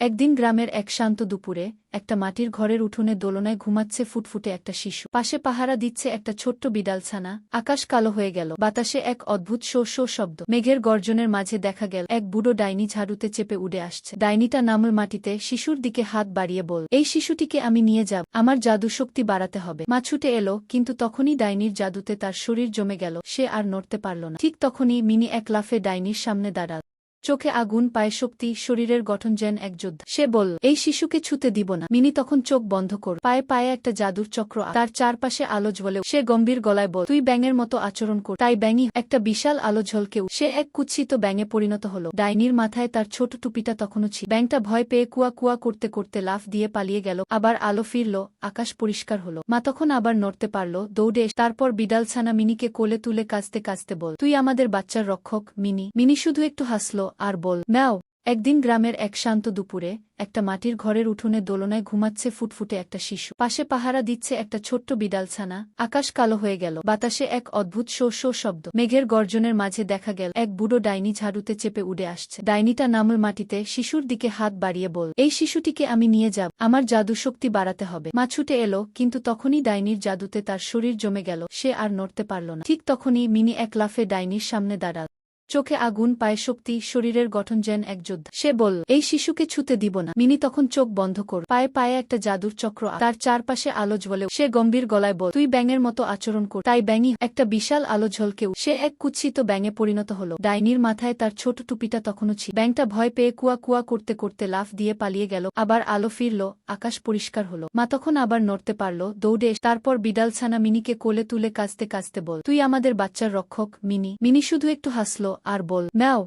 একদিন গ্রামের এক শান্ত দুপুরে একটা মাটির ঘরের উঠোনে দোলনায় ঘুমাচ্ছে ফুটফুটে একটা শিশু। পাশে পাহারা দিচ্ছে একটা ছোট্ট বিড়াল ছানা আকাশ কালো হয়ে গেল। বাতাসে এক অদ্ভুত শো শো শব্দ। মেঘের গর্জনের মাঝে দেখা গেল, এক বুড়ো ডাইনি ঝাড়ুতে চেপে উড়ে আসছে। ডাইনিটা নামল মাটিতে, শিশুর দিকে হাত বাড়িয়ে বল, এই শিশুটিকে আমি নিয়ে যাব, আমার জাদু শক্তি বাড়াতে হবে। মা ছুটে এলো, কিন্তু তখনই ডাইনির জাদুতে তার শরীর জমে গেল, সে আর নড়তে পারল না। ঠিক তখনই মিনি এক লাফে ডাইনির সামনে দাঁড়াল। চোখে আগুন পায়ে শক্তি, শরীরের গঠন যেন এক যোদ্ধা। সে বলল, এই শিশুকে ছুতে দিব না। মিনি তখন চোখ বন্ধ কর পায়ে পায়ে একটা জাদুর চক্র তার চারপাশে আলো জ্বলে সে গম্ভীর গলায় বল তুই ব্যাঙের মতো আচরণ কর। তাই ব্যাঙি একটা বিশাল আলো ঝলকেও সে এক কুচ্ছিত ব্যাঙে পরিণত হলো। ডাইনির মাথায় তার ছোট টুপিটা তখনও ছিল। ব্যাংটা ভয় পেয়ে কুয়া কুয়া করতে করতে লাফ দিয়ে পালিয়ে গেল। আবার আলো ফিরল, আকাশ পরিষ্কার হলো। মা তখন আবার নড়তে পারল, দৌড়ে তারপর বিড়াল ছানা মিনিকে কোলে তুলে কাঁচতে কাঁচতে বল তুই আমাদের বাচ্চার রক্ষক, মিনি। মিনি শুধু একটু হাসল আর বল ম্যাও একদিন গ্রামের এক শান্ত দুপুরে একটা মাটির ঘরের উঠোনে দোলনায় ঘুমাচ্ছে ফুটফুটে একটা শিশু। পাশে পাহারা দিচ্ছে একটা ছোট্ট বিড়াল ছানা আকাশ কালো হয়ে গেল। বাতাসে এক অদ্ভুত শো শো শব্দ। মেঘের গর্জনের মাঝে দেখা গেল, এক বুড়ো ডাইনি ঝাড়ুতে চেপে উড়ে আসছে। ডাইনিটা নামল মাটিতে, শিশুর দিকে হাত বাড়িয়ে বল, এই শিশুটিকে আমি নিয়ে যাব, আমার জাদু শক্তি বাড়াতে হবে। মা ছুটে এলো, কিন্তু তখনই ডাইনির জাদুতে তার শরীর জমে গেল, সে আর নড়তে পারল না। ঠিক তখনই মিনি এক লাফে ডাইনির সামনে দাঁড়াল। চোখে আগুন পায়ে শক্তি, শরীরের গঠন যেন এক যোদ্ধা। সে বলল, এই শিশুকে ছুতে দিব না। মিনি তখন চোখ বন্ধ কর। পায়ে পায়ে একটা জাদুর চক্র তার চারপাশে আলো জ্বলে সে গম্ভীর গলায় বল তুই ব্যাঙের মতো আচরণ কর। তাই ব্যাঙি একটা বিশাল আলো ঝলকেও সে এক কুচ্ছিত ব্যাঙে পরিণত হল। ডাইনির মাথায় তার ছোট টুপিটা তখনও ছিল। ব্যাংটা ভয় পেয়ে কুয়া কুয়া করতে করতে লাফ দিয়ে পালিয়ে গেল। আবার আলো ফিরল, আকাশ পরিষ্কার হলো। মা তখন আবার নড়তে পারল, দৌড়ে তারপর বিড়াল ছানা মিনিকে কোলে তুলে কাঁচতে কাঁচতে বল তুই আমাদের বাচ্চার রক্ষক, মিনি। মিনি শুধু একটু হাসল আর বল ম্যাও